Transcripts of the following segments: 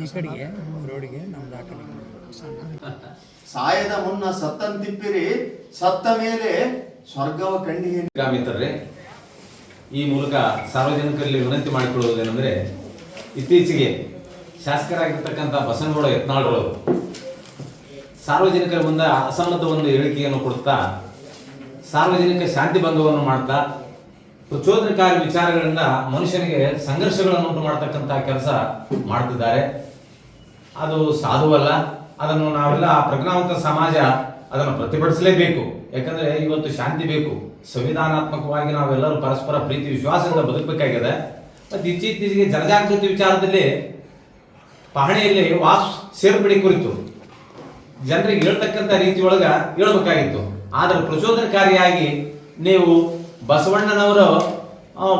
ಈ ಕಡೆಗೆ ರೋಡಿಗೆ ನಮ್ದು ಆ ಕಡೆ ಸಾಯದ ಮುನ್ನ ಸತ್ತಂತಿಪ್ಪಿರಿ ಸತ್ತ ಮೇಲೆ ಸ್ವರ್ಗವ ಕಂಡಿಗೆ ಮಿತ್ರರೇ, ಈ ಮೂಲಕ ಸಾರ್ವಜನಿಕರಲ್ಲಿ ವಿನಂತಿ ಮಾಡಿಕೊಳ್ಳುವುದೇನೆಂದರೆ ಇತ್ತೀಚೆಗೆ ಶಾಸಕರಾಗಿರ್ತಕ್ಕಂಥ ಬಸನಗೌಡ ಯತ್ನಾಳ್ರವರು ಸಾರ್ವಜನಿಕರ ಮುಂದೆ ಅಸಮ್ಮತ ಒಂದು ಹೇಳಿಕೆಯನ್ನು ಕೊಡ್ತಾ, ಸಾರ್ವಜನಿಕ ಶಾಂತಿ ಭಂಗವನ್ನು ಮಾಡ್ತಾ ಪ್ರಚೋದನಕಾರಿ ವಿಚಾರಗಳಿಂದ ಮನುಷ್ಯನಿಗೆ ಸಂಘರ್ಷಗಳನ್ನು ಉಂಟು ಮಾಡ್ತಕ್ಕಂಥ ಕೆಲಸ ಮಾಡ್ತಿದ್ದಾರೆ. ಅದು ಸಾಧುವಲ್ಲ. ಅದನ್ನು ನಾವೆಲ್ಲ ಪ್ರಜ್ಞಾವಂತ ಸಮಾಜ ಅದನ್ನು ಪ್ರತಿಭಟಿಸಲೇಬೇಕು. ಯಾಕಂದ್ರೆ ಇವತ್ತು ಶಾಂತಿ ಬೇಕು. ಸಂವಿಧಾನಾತ್ಮಕವಾಗಿ ನಾವೆಲ್ಲರೂ ಪರಸ್ಪರ ಪ್ರೀತಿ, ವಿಶ್ವಾಸದಿಂದ ಬದುಕಬೇಕಾಗಿದೆ. ಮತ್ತು ಇತ್ತೀಚೆಗೆ ಜನಜಾಗೃತಿ ವಿಚಾರದಲ್ಲಿ ಪಹಣಿಯಲ್ಲಿ ವಾಸ್ ಸೇರ್ಪಡೆ ಕುರಿತು ಜನರಿಗೆ ಹೇಳ್ತಕ್ಕಂಥ ರೀತಿಯೊಳಗೆ ಹೇಳ್ಬೇಕಾಗಿತ್ತು. ಆದ್ರೆ ಪ್ರಚೋದನಕಾರಿಯಾಗಿ ನೀವು ಬಸವಣ್ಣನವರು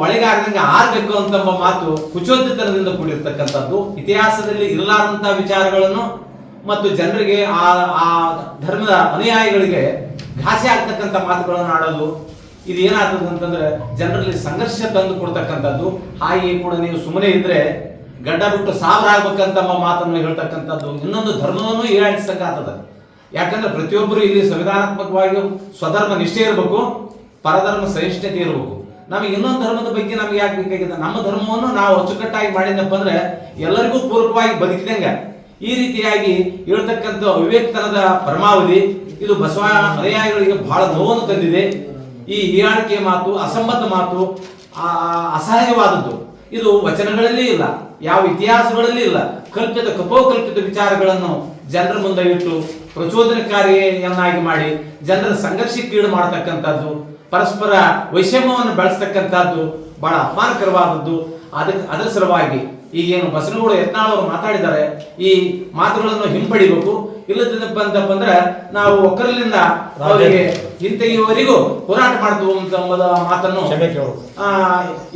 ಒಳಗಾರದಂಗೆ ಆರ್ಬೇಕು ಅಂತಂಬ ಮಾತು ಕುಚೋದ್ಯತನದಿಂದ ಕೂಡಿರ್ತಕ್ಕಂಥದ್ದು. ಇತಿಹಾಸದಲ್ಲಿ ಇರಲಾದಂಥ ವಿಚಾರಗಳನ್ನು ಮತ್ತು ಜನರಿಗೆ ಆ ಆ ಧರ್ಮದ ಅನುಯಾಯಿಗಳಿಗೆ ಘಾಸಿ ಆಗ್ತಕ್ಕಂಥ ಮಾತುಗಳನ್ನು ಆಡೋದು ಇದು ಏನಾಗ್ತದೆ ಅಂತಂದ್ರೆ ಜನರಲ್ಲಿ ಸಂಘರ್ಷ ತಂದು ಕೊಡ್ತಕ್ಕಂಥದ್ದು. ಹಾಗೆ ಕೂಡ ನೀವು ಸುಮ್ಮನೆ ಇದ್ರೆ ಗಡ್ಡ ಬಿಟ್ಟು ಸಾವಿರ ಆಗ್ಬೇಕಂತ ಮಾತನ್ನು ಹೇಳ್ತಕ್ಕಂಥದ್ದು. ಇನ್ನೊಂದು ಧರ್ಮವನ್ನು ಈಡಾಡಿಸ್ತಕ್ಕಂಥದ್ದು ಯಾಕಂದ್ರೆ ಪ್ರತಿಯೊಬ್ಬರು ಇಲ್ಲಿ ಸಂವಿಧಾನಾತ್ಮಕವಾಗಿ ಸ್ವಧರ್ಮ ನಿಷ್ಠೆ ಇರಬೇಕು. ಪರಧರ್ಮ ಸಹಿಷ್ಣುತೆ ಇರಬೇಕು. ನಮಗೆ ಇನ್ನೊಂದು ಧರ್ಮದ ಬಗ್ಗೆ ನಮ್ಗೆ ಯಾಕೆ ಬೇಕಾಗಿದೆ ನಮ್ಮ ಧರ್ಮವನ್ನು ನಾವು ಅಚ್ಚುಕಟ್ಟಾಗಿ ಮಾಡಿದಪ್ಪ ಅಂದ್ರೆ ಎಲ್ಲರಿಗೂ ಪೂರಕವಾಗಿ ಬದುಕಿದಂಗ. ಈ ರೀತಿಯಾಗಿ ಹೇಳ್ತಕ್ಕಂಥ ವಿವೇಕತನದ ಪರಮಾವಧಿ, ಇದು ಬಸವ ಅನುಯಾಯಿಗಳಿಗೆ ಬಹಳ ನೋವನ್ನು ತಂದಿದೆ. ಈ ಹೀಯಾಳಿಕೆ ಮಾತು ಅಸಂಬದ್ಧ ಮಾತು ಅಸಹ್ಯವಾದದ್ದು ಇದು ವಚನಗಳಲ್ಲಿ ಇಲ್ಲ, ಯಾವ ಇತಿಹಾಸಗಳಲ್ಲಿ ಇಲ್ಲ. ಕಲ್ಪಿತ, ಕಪೋಕಲ್ಪಿತ ವಿಚಾರಗಳನ್ನು ಜನರ ಮುಂದೆ ಇಟ್ಟು ಪ್ರಚೋದನಕಾರಿಯನ್ನಾಗಿ ಮಾಡಿ ಜನರ ಸಂಘರ್ಷಕ್ಕೀಡು ಮಾಡತಕ್ಕಂಥದ್ದು, ಪರಸ್ಪರ ವೈಷಮ್ಯವನ್ನು ಬೆಳೆಸ್ತಕ್ಕಂಥದ್ದು ಬಹಳ ಅಪಮಾನಕರವಾದದ್ದು. ಅದಕ್ಕೆ, ಅದರ ಸಲುವಾಗಿ ಈಗೇನು ಬಸನಗೌಡ ಯತ್ನಾಳ್ ಅವರು ಮಾತಾಡಿದ್ದಾರೆ, ಈ ಮಾತುಗಳನ್ನು ಹಿಂಪಡಿಬೇಕು. ಇಲ್ಲದಿದ್ದಪ್ಪ ಅಂತಪ್ಪ ಅಂದ್ರೆ ನಾವು ಒಕ್ಕರಲಿಂದ ಅವರಿಗೆ ಹಿಂತೆಗೆಯುವವರೆಗೂ ಹೋರಾಟ ಮಾಡ್ತೀವಿ ಅಂತ ಎಂಬುದ ಮಾತನ್ನು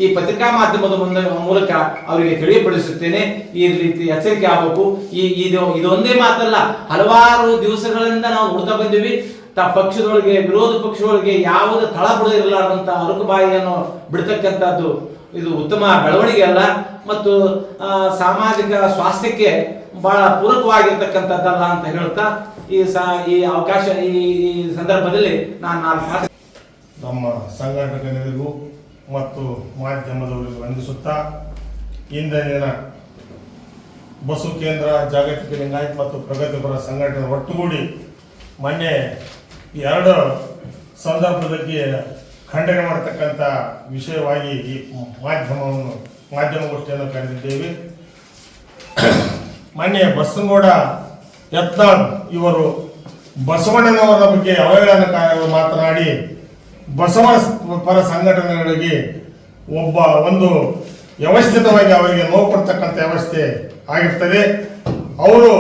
ಈ ಪತ್ರಿಕಾ ಮಾಧ್ಯಮದ ಮುಂದೆ ಮೂಲಕ ಅವರಿಗೆ ತಿಳಿಯಪಡಿಸುತ್ತೇನೆ. ಈ ರೀತಿ ಎಚ್ಚರಿಕೆ ಆಗಬೇಕು. ಈ ಇದು ಇದೊಂದೇ ಮಾತಲ್ಲ. ಹಲವಾರು ದಿವಸಗಳಿಂದ ನಾವು ನೋಡ್ತಾ ಬಂದಿವಿ. ತ ಪಕ್ಷದೊಳಗೆ ವಿರೋಧ ಪಕ್ಷದೊಳಗೆ ಯಾವುದೇ ತಳ ಬಿಡದಿರಲಾರ್ದಂತ ಅರುಕು ಬಾಯಿಯನ್ನು ಬಿಡ್ತಕ್ಕಂಥದ್ದು ಇದು ಉತ್ತಮ ಬೆಳವಣಿಗೆ ಅಲ್ಲ. ಮತ್ತು ಸಾಮಾಜಿಕ ಸ್ವಾಸ್ಥ್ಯಕ್ಕೆ ಬಹಳ ಪೂರಕವಾಗಿರ್ತಕ್ಕಂಥದ್ದಲ್ಲ ಅಂತ ಹೇಳ್ತಾ ಈ ಸಾ, ಈ ಅವಕಾಶ, ಈ ಸಂದರ್ಭದಲ್ಲಿ ನಾನು ನಾಲ್ಕು ನಮ್ಮ ಸಂಘಟಕರಿಗೂ ಮತ್ತು ಮಾಧ್ಯಮದವರಿಗೂ ವಂದಿಸುತ್ತಾ, ಇಂದಿನ ಬಸು ಕೇಂದ್ರ ಜಾಗತಿಕ ಲಿಂಗಾಯತ್ ಮತ್ತು ಪ್ರಗತಿಪರ ಸಂಘಟನೆ ಒಟ್ಟುಗೂಡಿ ಮೊನ್ನೆ ಎರಡು ಸಂದರ್ಭದಲ್ಲಿ ಖಂಡನೆ ಮಾಡತಕ್ಕಂಥ ವಿಷಯವಾಗಿ ಈ ಮಾಧ್ಯಮವನ್ನು ಮಾಧ್ಯಮಗೋಷ್ಠಿಯನ್ನು ಕರೆದಿದ್ದೇವೆ. ಮಾನ್ಯ ಬಸನಗೌಡ, ಯತ್ನಾಳ್ ಇವರು ಬಸವಣ್ಣನವರ ಬಗ್ಗೆ ಅವಹೇಳನ ಮಾತನಾಡಿ, ಬಸವ ಪರ ಸಂಘಟನೆಗಳಿಗೆ ಒಬ್ಬ ಒಂದು ವ್ಯವಸ್ಥಿತವಾಗಿ ಅವರಿಗೆ ನೋವು ಕೊಡ್ತಕ್ಕಂಥ ವ್ಯವಸ್ಥೆ ಆಗಿರ್ತದೆ. ಅವರು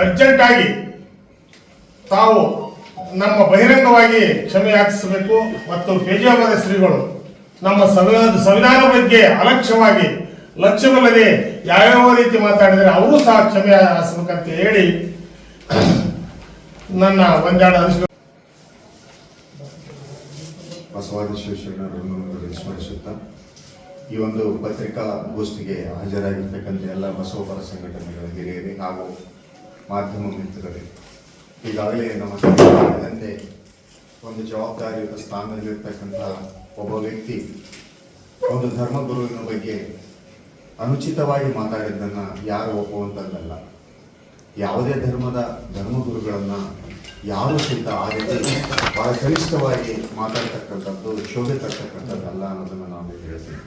ಅರ್ಜೆಂಟಾಗಿ ತಾವು ನಮ್ಮ ಬಹಿರಂಗವಾಗಿ ಕ್ಷಮೆ ಯಾಚಿಸಬೇಕು ಮತ್ತು ಪೇಜಾವರ ಶ್ರೀಗಳು ನಮ್ಮ ಸಂವಿಧಾನ ಸಂವಿಧಾನ ಬಗ್ಗೆ ಅಲಕ್ಷ್ಯವಾಗಿ, ಲಕ್ಷ್ಯವಿಲ್ಲದೆ ಯಾವ್ಯಾವ ರೀತಿ ಮಾತಾಡಿದರೆ ಅವರು ಸಹ ಕ್ಷಮೆ ಹಾಸಬೇಕಂತ ಹೇಳಿ ನನ್ನ ಒಂದೆರಡು ಅನಿಸಿಕೆ ಬಸವಾದಿ ಶಿವಶರಣರನ್ನು ಸ್ಮರಿಸುತ್ತಾ ಈ ಒಂದು ಪತ್ರಿಕಾ ಗೋಷ್ಠಿಗೆ ಹಾಜರಾಗಿರ್ತಕ್ಕಂಥ ಎಲ್ಲ ಬಸವಪರ ಸಂಘಟನೆಗಳ ಹಿರಿಯರಿ ಹಾಗೂ ಮಾಧ್ಯಮ ಮಿತ್ರರೇ ಈಗಾಗಲೇ ನಮ್ಮ ಒಂದು ಜವಾಬ್ದಾರಿಯುತ ಸ್ಥಾನದಲ್ಲಿರ್ತಕ್ಕಂಥ ಒಬ್ಬ ವ್ಯಕ್ತಿ ಒಂದು ಧರ್ಮಗುರುವಿನ ಬಗ್ಗೆ ಅನುಚಿತವಾಗಿ ಮಾತಾಡಿದ್ದನ್ನು ಯಾರು ಒಪ್ಪುವಂಥದ್ದಲ್ಲ ಯಾವುದೇ ಧರ್ಮದ ಧರ್ಮಗುರುಗಳನ್ನು ಯಾರು ಸಹಿತ ಆ ರೀತಿ ಬಹಳ ಕನಿಷ್ಠವಾಗಿ ಮಾತಾಡ್ತಕ್ಕಂಥದ್ದು, ಶೋಭೆ ತರ್ತಕ್ಕಂಥದ್ದಲ್ಲ ಅನ್ನೋದನ್ನು ನಾವು ಹೇಳ್ತೀವಿ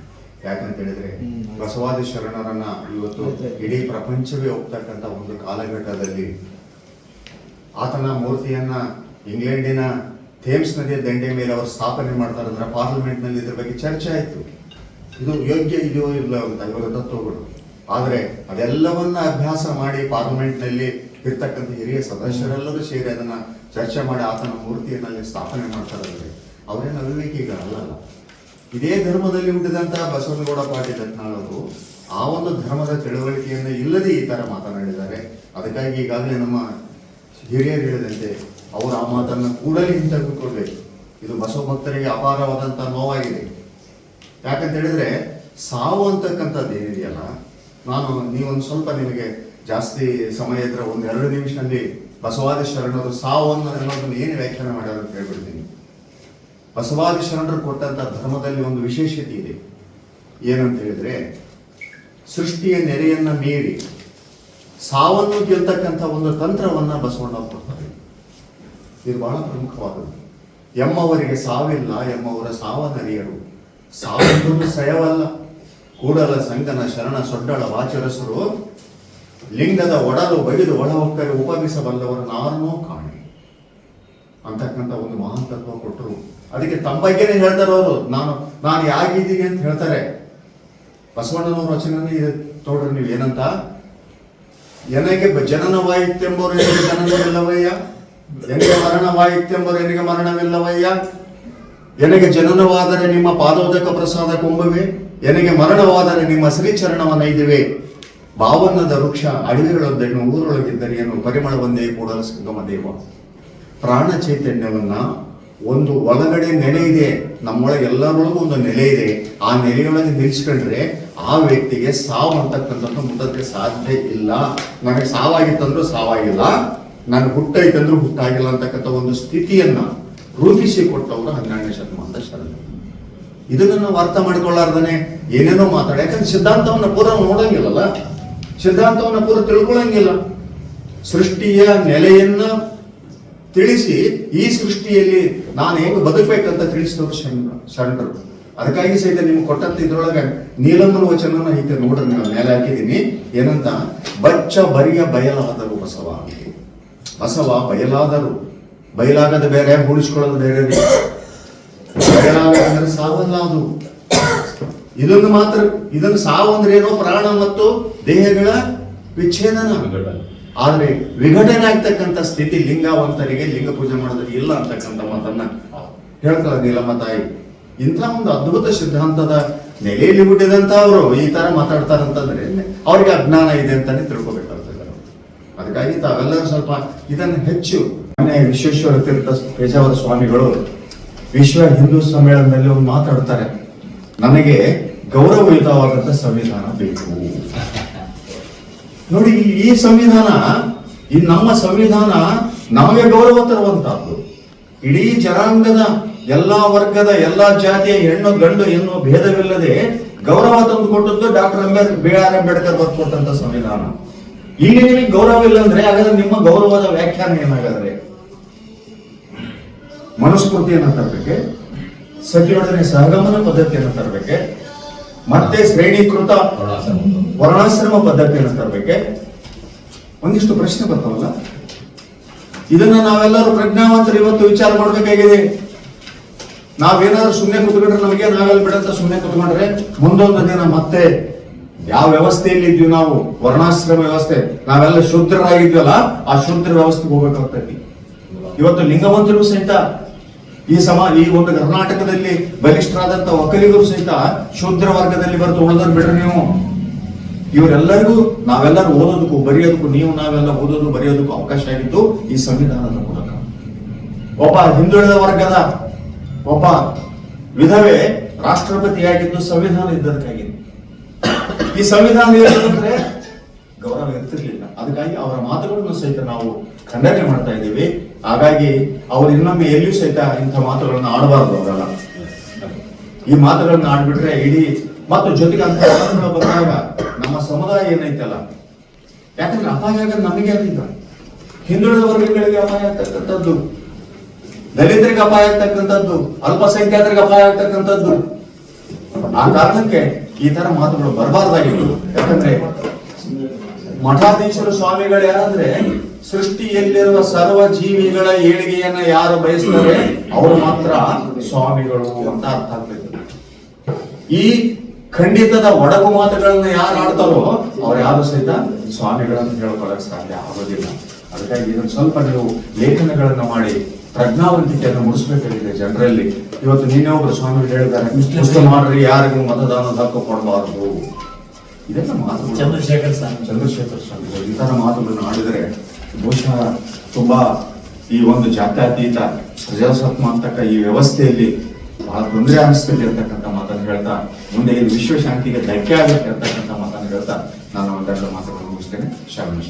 ಯಾಕಂತ ಹೇಳಿದ್ರೆ, ಬಸವಾದಿ ಶರಣರನ್ನ ಇವತ್ತು ಇಡೀ ಪ್ರಪಂಚವೇ ಒಪ್ತಕ್ಕಂಥ ಒಂದು ಕಾಲಘಟ್ಟದಲ್ಲಿ ಆತನ ಮೂರ್ತಿಯನ್ನ ಇಂಗ್ಲೆಂಡಿನ ಥೇಮ್ಸ್ ನದಿಯ ದಂಡೆ ಮೇಲೆ ಅವರು ಸ್ಥಾಪನೆ ಮಾಡ್ತಾರೆ ಅಂದ್ರೆ ಪಾರ್ಲಿಮೆಂಟ್ನಲ್ಲಿ ಇದ್ರ ಬಗ್ಗೆ ಚರ್ಚೆ ಆಯ್ತು. ಇದು ಯೋಗ್ಯ ಇದೆಯೋ ಇಲ್ಲ ಅಂತ ಇವರ ತತ್ವಗಳು. ಆದರೆ ಅದೆಲ್ಲವನ್ನ ಅಭ್ಯಾಸ ಮಾಡಿ ಪಾರ್ಲಿಮೆಂಟ್ನಲ್ಲಿ ಇರ್ತಕ್ಕಂಥ ಹಿರಿಯ ಸದಸ್ಯರೆಲ್ಲರೂ ಸೇರಿ ಅದನ್ನ ಚರ್ಚೆ ಮಾಡಿ ಆತನ ಮೂರ್ತಿಯನ್ನಲ್ಲಿ ಸ್ಥಾಪನೆ ಮಾಡ್ತಾರಂದ್ರೆ ಅವರೇನು ಅವಿವೇಕಿಗಳಲ್ಲ. ಇದೇ ಧರ್ಮದಲ್ಲಿ ಹುಟ್ಟಿದಂತಹ ಬಸವನಗೌಡ ಪಾಟೀಲ್ ಅವರು ಆ ಒಂದು ಧರ್ಮದ ತಿಳುವಳಿಕೆಯನ್ನು ಇಲ್ಲದೆ ಈ ತರ ಮಾತನಾಡಿದ್ದಾರೆ. ಅದಕ್ಕಾಗಿ ಈಗಾಗಲೇ ನಮ್ಮ ಹಿರಿಯರು ಹೇಳಿದಂತೆ ಅವರು ಆ ಮಾತನ್ನು ಕೂಡಲೇ ಹಿಂತೆಗೆದುಕೊಳ್ಬೇಕು. ಇದು ಬಸವ ಭಕ್ತರಿಗೆ ಅಪಾರವಾದಂಥ ನೋವಾಗಿದೆ. ಯಾಕಂತ ಹೇಳಿದ್ರೆ ಸಾವು ಅಂತಕ್ಕಂಥದ್ದು ಏನಿದೆಯಲ್ಲ, ನಾನು ನೀವೊಂದು ಸ್ವಲ್ಪ ನಿಮಗೆ ಜಾಸ್ತಿ ಸಮಯ ಇದ್ರೆ ಒಂದು ಎರಡು ನಿಮಿಷದಲ್ಲಿ ಬಸವಾದಿ ಶರಣರು ಸಾವು ಅನ್ನೋ- ಅನ್ನೋದನ್ನ ಏನು ವ್ಯಾಖ್ಯಾನ ಮಾಡ್ಯಾರ ಅಂತ ಹೇಳ್ಬಿಡ್ತೀನಿ. ಬಸವಾದಿ ಶರಣರು ಕೊಟ್ಟಂತ ಧರ್ಮದಲ್ಲಿ ಒಂದು ವಿಶೇಷತೆ ಇದೆ. ಏನಂತ ಹೇಳಿದ್ರೆ ಸೃಷ್ಟಿಯ ನೆರೆಯನ್ನ ಮೀರಿ ಸಾವನ್ನು ಗೆಲ್ತಕ್ಕಂಥ ಒಂದು ತಂತ್ರವನ್ನ ಬಸವಣ್ಣ ಕೊಡ್ತಾರೆ. ಇದು ಬಹಳ ಪ್ರಮುಖವಾದದ್ದು. ಎಮ್ಮವರಿಗೆ ಸಾವಿಲ್ಲ, ಎಮ್ಮವರ ಸಾವನರಿಯರು. ಸಾವಂದು ಸಯವಲ್ಲ. ಕೂಡಲ ಸಂಗನ ಶರಣ ಸೊಡ್ಡಳ ವಾಚರಸರು. ಲಿಂಗದ ಒಡಲು ಬೈದು ಒಳ ಹೊಕ್ಕರೆ ಉಪಮಿಸಬಲ್ಲವರು ನಾರನೂ ಕಾಣಿ. ಅಂತಕ್ಕಂಥ ಒಂದು ಮಹಾನ್ ತತ್ವ ಕೊಟ್ಟರು. ಅದಕ್ಕೆ ತಮ್ಮ ಬಗ್ಗೆನೇ ಹೇಳ್ತಾರೆ ಅವರು. ನಾನು ನಾನು ಯಾಗಿದ್ದೀನಿ ಅಂತ ಹೇಳ್ತಾರೆ. ಬಸವಣ್ಣನವರ ವಚನನೇ ತೋಡ್ರಿ ನೀವು ಏನಂತ? ಎನಗೆ ಬ- ಜನನವಾಯಿತೆಂಬವರು ಜನನವಿಲ್ಲವಯ್ಯ ಎನಗೆ ಮರಣವಾಯಿತೆಂಬುದು ನಿನಗೆ ಮರಣವಿಲ್ಲವಯ್ಯ? ನನಗೆ ಜನನವಾದರೆ ನಿಮ್ಮ ಪಾದೋದಕ ಪ್ರಸಾದ ಕೊಂಬುವೆ ನನಗೆ ಮರಣವಾದರೆ ನಿಮ್ಮ ಶ್ರೀಚರಣವ ನೈದಿವೆ ಭಾವನ್ನದ ವೃಕ್ಷ ಅಡವಿಗಳೊದ್ದೆಣ್ಣು ಊರೊಳಗಿದ್ದರೆ ಏನು? ಪರಿಮಳ ಒಂದೇ ಕೂಡಲ ಸಂಗಮ ದೇವ. ಪ್ರಾಣ ಚೈತನ್ಯವನ್ನ ಒಂದು ಒಳಗಡೆ ನೆಲೆ ಇದೆ. ನಮ್ಮೊಳಗೆ ಎಲ್ಲರೊಳಗೂ ಒಂದು ನೆಲೆ ಇದೆ. ಆ ನೆಲೆಯೊಳಗೆ ನಿಲ್ಸ್ಕೊಂಡ್ರೆ ಆ ವ್ಯಕ್ತಿಗೆ ಸಾವು ಅಂತಕ್ಕಂಥದ್ದು ಮುಟ್ಟಕ್ಕೆ ಸಾಧ್ಯ ಇಲ್ಲ. ನನಗೆ ಸಾವಾಗಿತ್ತಂದ್ರೂ ಸಾವಾಗಿಲ್ಲ. ನಾನು ಹುಟ್ಟೈತಂದ್ರೂ ಹುಟ್ಟಾಗಿಲ್ಲ ಅಂತಕ್ಕಂಥ ಒಂದು ಸ್ಥಿತಿಯನ್ನ ರೂಪಿಸಿ ಕೊಟ್ಟವರು ಹನ್ನೆರಡನೇ ಶತಮಾನದ ಶರಣ ಇದನ್ನ ನಾವು ಅರ್ಥ ಮಾಡ್ಕೊಳ್ಳಾರ್ದನೆ. ಏನೇನೋ ಮಾತಾಡ. ಯಾಕಂದ್ರೆ ಸಿದ್ಧಾಂತವನ್ನ ಪೂರ ನೋಡಂಗಿಲ್ಲಲ್ಲ? ಸಿದ್ಧಾಂತವನ್ನ ಪೂರ ತಿಳ್ಕೊಳ್ಳಂಗಿಲ್ಲ ಸೃಷ್ಟಿಯ ನೆಲೆಯನ್ನ ತಿಳಿಸಿ ಈ ಸೃಷ್ಟಿಯಲ್ಲಿ ನಾನು ಹೇಗೆ ಬದುಕಬೇಕಂತ ತಿಳಿಸಿದವರು ಶರಣ, ಶರಣರು. ಅದಕ್ಕಾಗಿ ಸಹಿತ ನಿಮ್ಗೆ ಕೊಟ್ಟಂತ ಇದ್ರೊಳಗೆ ನೀಲಮ್ಮನ ವಚನ ಐತೆ ನೋಡ್ರಿ, ನಾನು ಮೇಲೆ ಹಾಕಿದ್ದೀನಿ. ಏನಂತ? ಬಚ್ಚ ಬರಿಯ ಬಯಲಾದರು ಬಸವ ಬಸವ ಬಯಲಾದರು, ಬಯಲಾಗದ ಬೇರೆ ಉಳಿಸ್ಕೊಳ್ಳೋದು ಬೇರೆ. ಬಯಲಾಗದಂದ್ರೆ ಸಾವಲ್ಲ ಅದು. ಇದನ್ನು ಮಾತ್ರ, ಇದನ್ನು ಸಾವು ಅಂದ್ರೆ ಏನೋ ಪ್ರಾಣ ಮತ್ತು ದೇಹಗಳ ವಿಚ್ಛೇದನ. ಆದ್ರೆ ವಿಘಟನೆ ಆಗ್ತಕ್ಕಂಥ ಸ್ಥಿತಿ ಲಿಂಗವಂತರಿಗೆ ಲಿಂಗ ಪೂಜೆ ಮಾಡೋದಕ್ಕೆ ಇಲ್ಲ ಅಂತಕ್ಕಂಥ ಮಾತನ್ನ ಹೇಳ್ತಾರೆ ತಾಯಿ. ಇಂಥ ಒಂದು ಅದ್ಭುತ ಸಿದ್ಧಾಂತದ ನೆಲೆಯಲ್ಲಿ ಹುಟ್ಟಿದಂತ ಅವರು ಈ ತರ ಮಾತಾಡ್ತಾರಂತಂದ್ರೆ ಅವ್ರಿಗೆ ಅಜ್ಞಾನ ಇದೆ ಅಂತಾನೆ ತಿಳ್ಕೊಬೇಕಾಗ್ತದೆ ಅದಕ್ಕಾಗಿ ತಾವೆಲ್ಲರೂ ಸ್ವಲ್ಪ ಇದನ್ನು ಹೆಚ್ಚು ಮನೆ ವಿಶ್ವೇಶ್ವರ ತೀರ್ಥ ಪೇಜಾವರ ಸ್ವಾಮಿಗಳು ವಿಶ್ವ ಹಿಂದೂ ಸಮ್ಮೇಳನದಲ್ಲಿ ಒಂದು ಮಾತಾಡ್ತಾರೆ. ನನಗೆ ಗೌರವಯುತವಾದಂತ ಸಂವಿಧಾನ ಬೇಕು. ನೋಡಿ, ಈ- ಸಂವಿಧಾನ, ಈ ನಮ್ಮ ಸಂವಿಧಾನ ನಮಗೆ ಗೌರವ ತರುವಂತಹದ್ದು ಇಡೀ ಜನಾಂಗದ ಎಲ್ಲಾ ವರ್ಗದ ಎಲ್ಲಾ ಜಾತಿಯ ಹೆಣ್ಣು, ಗಂಡು ಎನ್ನುವ ಭೇದವಿಲ್ಲದೆ ಗೌರವ ತಂದು ಕೊಟ್ಟದ್ದು doctor Ambedkar B R Ambedkar ಬರ್ಕೊಟ್ಟಂತ ಸಂವಿಧಾನ. ಈಗ ನಿಮಗೆ ಗೌರವ ಇಲ್ಲ ಅಂದ್ರೆ ಹಾಗಾದ್ರೆ ನಿಮ್ಮ ಗೌರವದ ವ್ಯಾಖ್ಯಾನ ಏನಾಗಾದ್ರೆ? ಮನುಸ್ಮೃತಿಯನ್ನು ತರಬೇಕೆ ಸತಿಯೊಡನೆ ಸಹಗಮನ ಪದ್ಧತಿಯನ್ನು ತರಬೇಕೆ, ಮತ್ತೆ ಶ್ರೇಣೀಕೃತ ವರ್ಣಾಶ್ರಮ ಪದ್ಧತಿಯನ್ನು ತರಬೇಕೆ. ಒಂದಿಷ್ಟು ಪ್ರಶ್ನೆ ಬರ್ತಾವಲ್ಲ? ಇದನ್ನ ನಾವೆಲ್ಲರೂ ಪ್ರಜ್ಞಾವಂತರು ಇವತ್ತು ವಿಚಾರ ಮಾಡಬೇಕಾಗಿದೆ. ನಾವೇನಾದ್ರೂ ಸುಮ್ಮನೆ ಕುತ್ಕೊಂಡ್ರೆ ನಮಗೆ ನಾವೆಲ್ಲ ಬಿಡಂತ ಸುಮ್ಮನೆ ಕುತ್ಕೊಂಡ್ರೆ ಮುಂದೊಂದು ದಿನ ಮತ್ತೆ ಯಾವ ವ್ಯವಸ್ಥೆಯಲ್ಲಿ ಇದ್ವಿ ನಾವು? ವರ್ಣಾಶ್ರಮ ವ್ಯವಸ್ಥೆ. ನಾವೆಲ್ಲ ಶುದ್ಧರಾಗಿದ್ವಲ್ಲ, ಆ ಶೂದ್ರ ವ್ಯವಸ್ಥೆಗೆ ಹೋಗ್ಬೇಕಾಗ್ತೈತಿ ಇವತ್ತು ಲಿಂಗವಂತರು ಸಹಿತ, ಈ ಸಮ, ಈ ಒಂದು ಕರ್ನಾಟಕದಲ್ಲಿ ಬಲಿಷ್ಠರಾದಂತ ಒಕ್ಕಲಿಗರು ಸಹಿತ ಶೂದ್ರ ವರ್ಗದಲ್ಲಿ ಬರ್ತು ಉಳಿದ್ರು ಬಿಡ್ರಿ ನೀವು. ಇವರೆಲ್ಲರಿಗೂ ನಾವೆಲ್ಲರೂ ಓದೋದಕ್ಕೂ, ಬರೆಯೋದಕ್ಕೂ, ನೀವು ನಾವೆಲ್ಲ ಓದೋದು, ಬರೆಯೋದಕ್ಕೂ ಅವಕಾಶ ಆಗಿದ್ದು ಈ ಸಂವಿಧಾನದ ಮೂಲಕ. ಒಬ್ಬ ಹಿಂದುಳಿದ ವರ್ಗದ, ಒಬ್ಬ ವಿಧವೆ ರಾಷ್ಟ್ರಪತಿಯಾಗಿದ್ದು ಸಂವಿಧಾನ ಇದ್ದದಕ್ಕಾಗಿ ಈ ಸಂವಿಧಾನ ಏನಂದ್ರೆ ಗೌರವ ಇರ್ತಿರ್ಲಿಲ್ಲ ಅದಕ್ಕಾಗಿ ಅವರ ಮಾತುಗಳನ್ನು ಸಹಿತ ನಾವು ಖಂಡನೆ ಮಾಡ್ತಾ ಇದ್ದೀವಿ. ಹಾಗಾಗಿ ಅವರು ಇನ್ನೊಮ್ಮೆ ಎಲ್ಲಿಯೂ ಸಹಿತ ಇಂಥ ಮಾತುಗಳನ್ನ ಆಡಬಾರ್ದು ಅವರೆಲ್ಲ. ಈ ಮಾತುಗಳನ್ನ ಆಡ್ಬಿಟ್ರೆ ಇಡೀ ಮತ್ತು ಜೊತೆಗೆ ಅಂತ ಬಂದಾಗ ನಮ್ಮ ಸಮುದಾಯ ಏನೈತಲ್ಲ? ಯಾಕಂದ್ರೆ ಅಪಾಯ ನಮಗೆ ಅಂತ ಹಿಂದುಳಿದ ವರ್ಗಗಳಿಗೆ ಅಪಾಯ ಆಗ್ತಕ್ಕಂಥದ್ದು. ದಲಿತರಿಗೆ ಅಪಾಯ ಆಗ್ತಕ್ಕಂಥದ್ದು. ಅಲ್ಪಸಂಖ್ಯಾತರಿಗೆ ಅಪಾಯ ಆಗ್ತಕ್ಕಂಥದ್ದು. ಆ ಕಾರಣಕ್ಕೆ ಈ ತರ ಮಾತುಗಳು ಬರಬಾರ್ದಾಗಿತ್ತು. ಯಾಕಂದ್ರೆ ಮಠಾಧೀಶರು ಸ್ವಾಮಿಗಳು ಯಾರಂದ್ರೆ ಸೃಷ್ಟಿಯಲ್ಲಿರುವ ಸರ್ವ ಜೀವಿಗಳ ಏಳಿಗೆಯನ್ನ ಯಾರು ಬಯಸ್ತಾರೆ ಅವರು ಮಾತ್ರ ಸ್ವಾಮಿಗಳು ಅಂತ ಅರ್ಥ ಆಗ್ಬೇಕು ಈ ಖಂಡಿತದ ಒಡಗು ಮಾತುಗಳನ್ನ ಯಾರು ಆಡ್ತಾರೋ ಅವ್ರು ಯಾರು ಸಹಿತ ಸ್ವಾಮಿಗಳನ್ನು ಹೇಳ್ಕೊಳಕ್ ಸಾಧ್ಯ ಆಗೋದಿಲ್ಲ. ಅದಕ್ಕಾಗಿ ಇದನ್ನು ಸ್ವಲ್ಪ ನೀವು ಲೇಖನಗಳನ್ನ ಮಾಡಿ ಪ್ರಜ್ಞಾವಂತಿಕೆಯನ್ನು ಮೂಡಿಸ್ಬೇಕಾಗಿದೆ ಜನರಲ್ಲಿ. ಇವತ್ತು ನೀನೇ ಒಬ್ಬರು ಸ್ವಾಮಿ ಹೇಳಿದ್ದಾರೆ ಮುಸ್ಲಿಂ ಮಾಡ್ರಿ ಯಾರಿಗೂ ಮತದಾನದ ಹಕ್ಕು ಕೊಡಬಾರದು. ಇದೆಲ್ಲ ಮಾತು ಚಂದ್ರಶೇಖರ್ ಸ್ವಾಮಿ. ಚಂದ್ರಶೇಖರ್ ಸ್ವಾಮಿ ಈ ತರ ಮಾತುಗಳನ್ನು ಆಡಿದರೆ ಬಹುಶಃ ತುಂಬಾ ಈ ಒಂದು ಜಾತ್ಯತೀತ ಪ್ರಜಾಸತ್ಮ ಅಂತಕ್ಕ ಈ ವ್ಯವಸ್ಥೆಯಲ್ಲಿ ಬಹಳ ತೊಂದರೆ ಅನಿಸ್ತದೆ ಇರ್ತಕ್ಕಂಥ ಮಾತನ್ನು ಹೇಳ್ತಾ ಮುಂದೆ ಇದು ವಿಶ್ವಶಾಂತಿಗೆ ಧಕ್ಕೆ ಆಗುತ್ತೆ ಇರ್ತಕ್ಕಂಥ ಮಾತನ್ನು ಹೇಳ್ತಾ ನಾನು ಒಂದೆರಡು ಮಾತುಗಳನ್ನು ಮುಗಿಸ್ತೇನೆ. ಶರಣ